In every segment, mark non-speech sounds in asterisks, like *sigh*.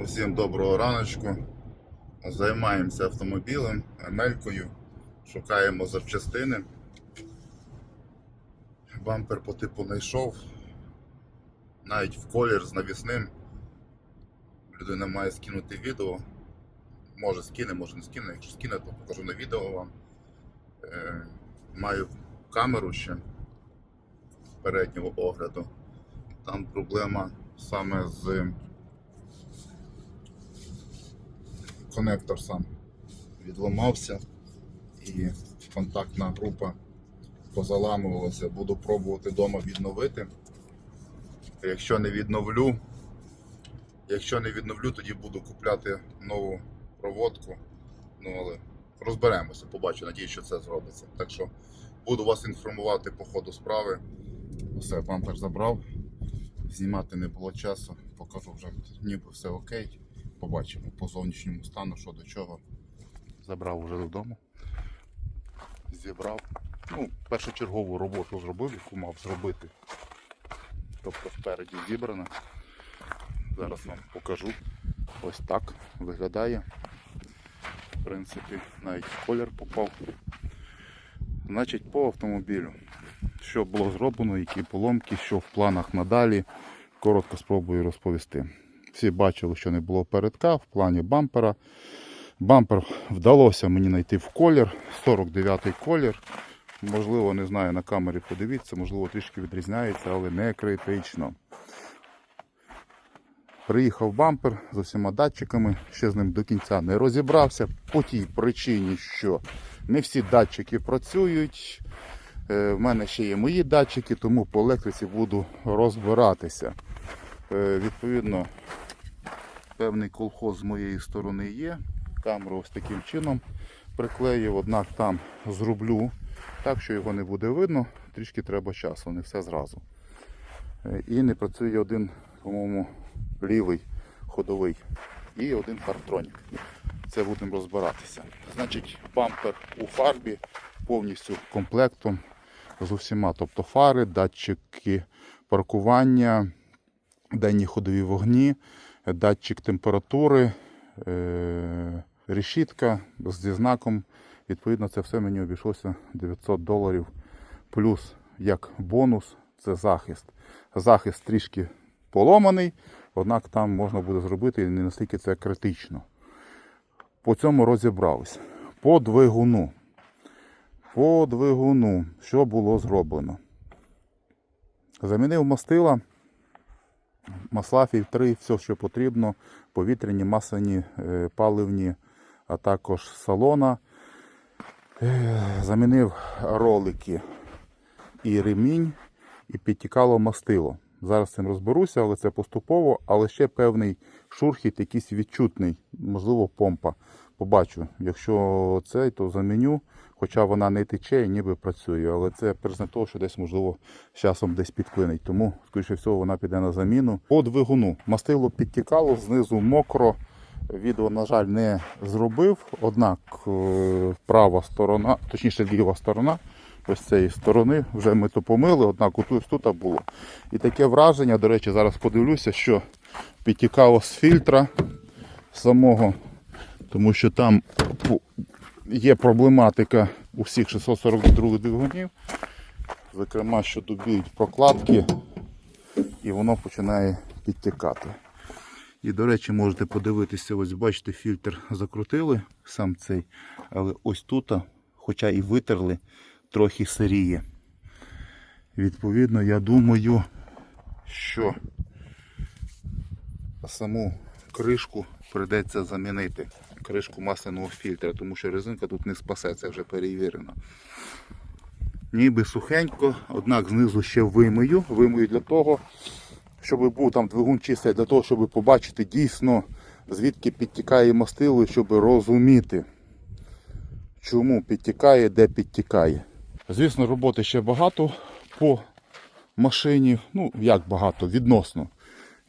Усім доброго раночку. Займаємося автомобілем, емелькою, шукаємо запчастини. Бампер по типу знайшов. Навіть в колір з навісним. Людина має скинути відео. Може скине, може не скине. Якщо скине, то покажу на відео вам. Е, маю камеру ще переднього огляду. Там проблема саме з конектор сам відламався і контактна група позаламувалася. Буду пробувати вдома відновити. Якщо не відновлю, якщо не відновлю, тоді буду купляти нову проводку. Ну але розберемося, побачу, надію, що це зробиться. Так що буду вас інформувати по ходу справи. Все, бампер забрав. Знімати не було часу, покажу вже ніби все окей. Побачимо по зовнішньому стану, що до чого. Забрав вже додому. Зібрав. Ну, першочергову роботу зробив, яку мав зробити. Тобто спереді зібрана. Зараз вам покажу. Ось так виглядає. В принципі, навіть колір попав. Значить, по автомобілю. Що було зроблено, які поломки, що в планах надалі. Коротко спробую розповісти. Всі бачили, що не було передка в плані бампера. Бампер вдалося мені знайти в колір, 49-й колір. Можливо, не знаю, на камері подивіться, можливо, трішки відрізняється, але не критично. Приїхав бампер з усіма датчиками, ще з ним до кінця не розібрався по тій причині, що не всі датчики працюють. Е, В мене ще є мої датчики, тому по електриці буду розбиратися. Е, Відповідно, певний колхоз з моєї сторони є. Камеру ось таким чином приклеїв, однак там зроблю так, що його не буде видно. Трішки треба часу, не все зразу. Е, І не працює один, по-моєму, лівий ходовий і один фартронік. Це будемо розбиратися. Значить, бампер у фарбі повністю комплектом з усіма, тобто фари, датчики паркування, денні ходові вогні, датчик температури, е- решітка зі знаком. Відповідно, це все мені обійшлося 900 доларів. Плюс як бонус це захист. Захист трішки поломаний, однак там можна буде зробити і не настільки це критично. По цьому розібрались. По двигуну. По двигуну, що було зроблено? Замінив мастила, масла, фільтри, все, що потрібно, повітряні, масляні, е, паливні, а також салона. Е, Замінив ролики і ремінь, і підтікало мастило. Зараз цим розберуся, але це поступово, але ще певний шурхіт, якийсь відчутний, можливо, помпа. Побачу. Якщо цей, то заміню, хоча вона не тече і ніби працює. Але це признак того, що десь, можливо, з часом десь підклинить. Тому, скоріше всього, вона піде на заміну. По двигуну. Мастило підтікало, знизу мокро. Відео, на жаль, не зробив. Однак е, права сторона, точніше ліва сторона, ось цієї сторони, вже ми то помили, однак ось тут було. І таке враження, до речі, зараз подивлюся, що підтікало з фільтра самого, тому що там є проблематика у всіх 642 двигунів, зокрема, що добіють прокладки, і воно починає підтікати. І, до речі, можете подивитися, ось бачите, фільтр закрутили сам цей, але ось тут, хоча і витерли, трохи сиріє. Відповідно, я думаю, що саму кришку прийдеться замінити. Кришку масляного фільтра, тому що резинка тут не спасе, це вже перевірено. Ніби сухенько, однак знизу ще вимию. Вимию для того, щоб був там двигун чистий, для того, щоб побачити дійсно, звідки підтікає мастило, щоб розуміти, чому підтікає, де підтікає. Звісно, роботи ще багато по машині. Ну, як багато, відносно.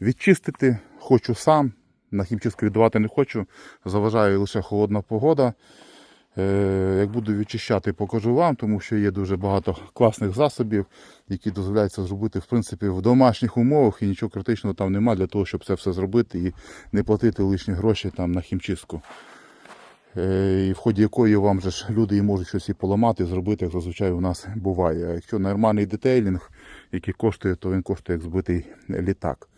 Відчистити хочу сам, на хімчистку віддавати не хочу, заважає лише холодна погода. Е, Як буду відчищати, покажу вам, тому що є дуже багато класних засобів, які дозволяються зробити в принципі в домашніх умовах і нічого критичного там немає для того, щоб це все зробити і не платити лишні гроші там на хімчистку. Е, І в ході якої вам же ж люди і можуть щось і поламати, зробити, як зазвичай у нас буває. А якщо нормальний детейлінг, який коштує, то він коштує як збитий літак.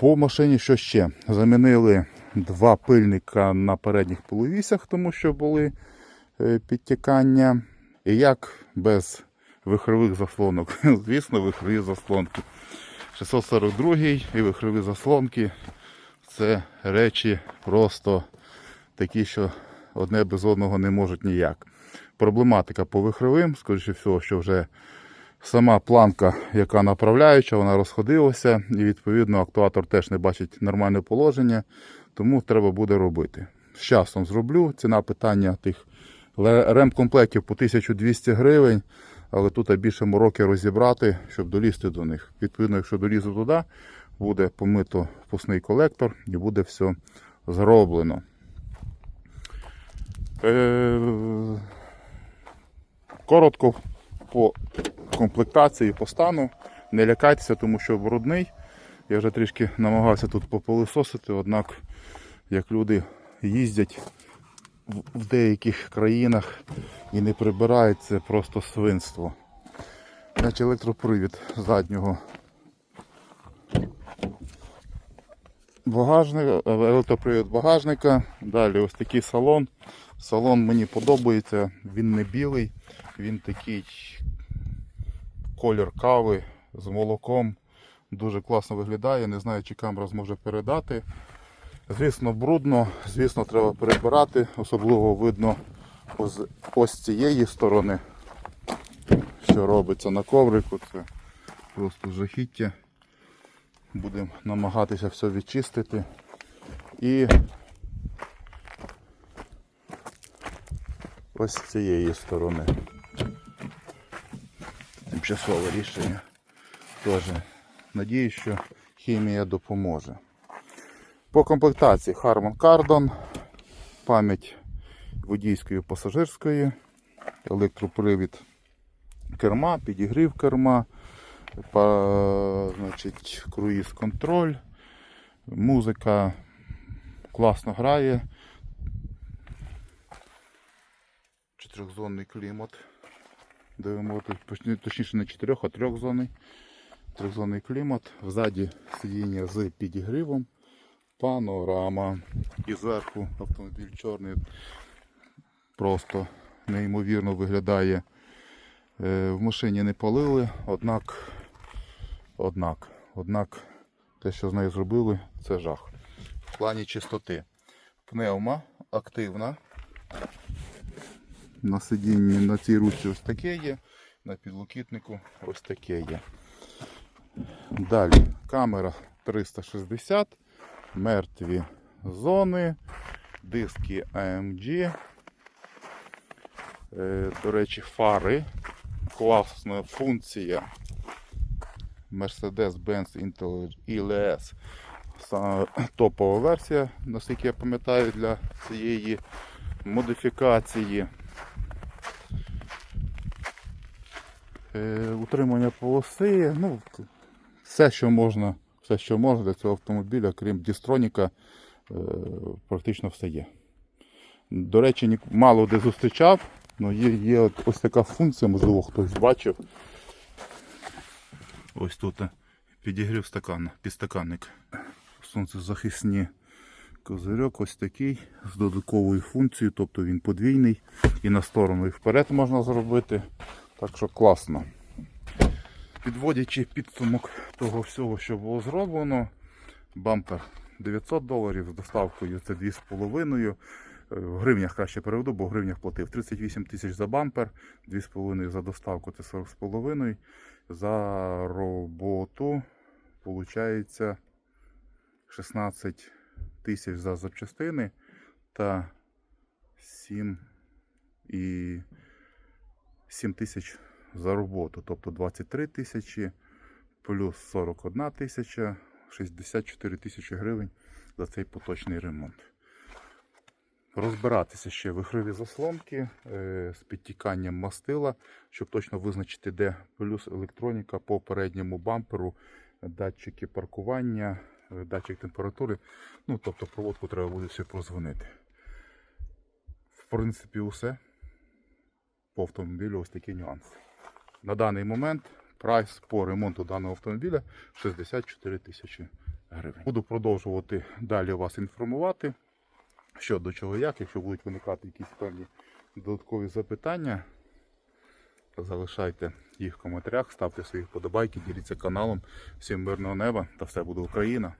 По машині що ще? Замінили два пильника на передніх половісях, тому що були е, підтікання. І як без вихрових заслонок? *laughs* Звісно, вихрові заслонки. 642 і вихрові заслонки це речі просто такі, що одне без одного не можуть ніяк. Проблематика по вихровим, скоріше всього, що вже сама планка, яка направляюча, вона розходилася, і відповідно актуатор теж не бачить нормальне положення, тому треба буде робити. З часом зроблю. Ціна питання тих ремкомплектів по 1200 гривень, але тут більше мороки розібрати, щоб долізти до них. Відповідно, якщо долізу туди, буде помито впускний колектор і буде все зроблено. Е, Коротко по комплектації, по стану. Не лякайтеся, тому що брудний. Я вже трішки намагався тут попилисосити, однак як люди їздять в- деяких країнах і не прибирають, це просто свинство. Значить, електропривід заднього багажника, електропривід багажника. Далі ось такий салон. Салон мені подобається, він не білий, він такий колір кави з молоком. Дуже класно виглядає. Не знаю, чи камера зможе передати. Звісно, брудно, звісно, треба перебирати. Особливо видно ось, ось цієї сторони, що робиться на коврику. Це просто жахіття. Будемо намагатися все відчистити. І ось з цієї сторони. Тимчасове рішення. Теж надіюсь, що хімія допоможе. По комплектації Harman Kardon, пам'ять водійської пасажирської, електропривід керма, підігрів керма, значить, круїз контроль, музика класно грає. Чотирьохзонний клімат. Дивимо, точніше не чотирьох, а трьохзонний. Трьохзонний клімат. Взаді сидіння з підігрівом. Панорама. І зверху автомобіль чорний. Просто неймовірно виглядає. Е, В машині не палили, однак, однак, однак те, що з нею зробили, це жах. В плані чистоти. Пневма активна. На сидінні на цій ручці ось таке є, на підлокітнику ось таке є. Далі камера 360, мертві зони, диски AMG. Е, До речі, фари. Класна функція Mercedes-Benz. Саме топова версія, наскільки я пам'ятаю, для цієї модифікації. Утримання полоси, ну, все, що можна, все, що можна для цього автомобіля, крім дістроніка, е, практично все є. До речі, мало де зустрічав, але є, є ось така функція, можливо, хтось бачив. Ось тут е, підігрів стакан, підстаканник. Сонцезахисні козирьок ось такий з додатковою функцією, тобто він подвійний і на сторону і вперед можна зробити. Так що класно. Підводячи підсумок того всього, що було зроблено, бампер 900 доларів з доставкою це 2,5. Е, В гривнях краще переведу, бо в гривнях платив 38 тисяч за бампер, 2,5 за доставку це 40,5. За роботу виходить 16 тисяч за запчастини та 7 і 7 тисяч за роботу, тобто 23 тисячі плюс 41 тисяча, 64 тисячі гривень за цей поточний ремонт. розбиратися ще вихрові заслонки е, з підтіканням мастила, щоб точно визначити, де плюс електроніка по передньому бамперу, датчики паркування, е, датчик температури. Ну, тобто проводку треба буде все прозвонити. В принципі, усе. По автомобілю ось такі нюанси. На даний момент прайс по ремонту даного автомобіля 64 тисячі гривень. Буду продовжувати далі вас інформувати. Що до чого як, якщо будуть виникати якісь певні додаткові запитання, залишайте їх в коментарях, ставте свої вподобайки, діліться каналом. Всім мирного неба та все буде Україна!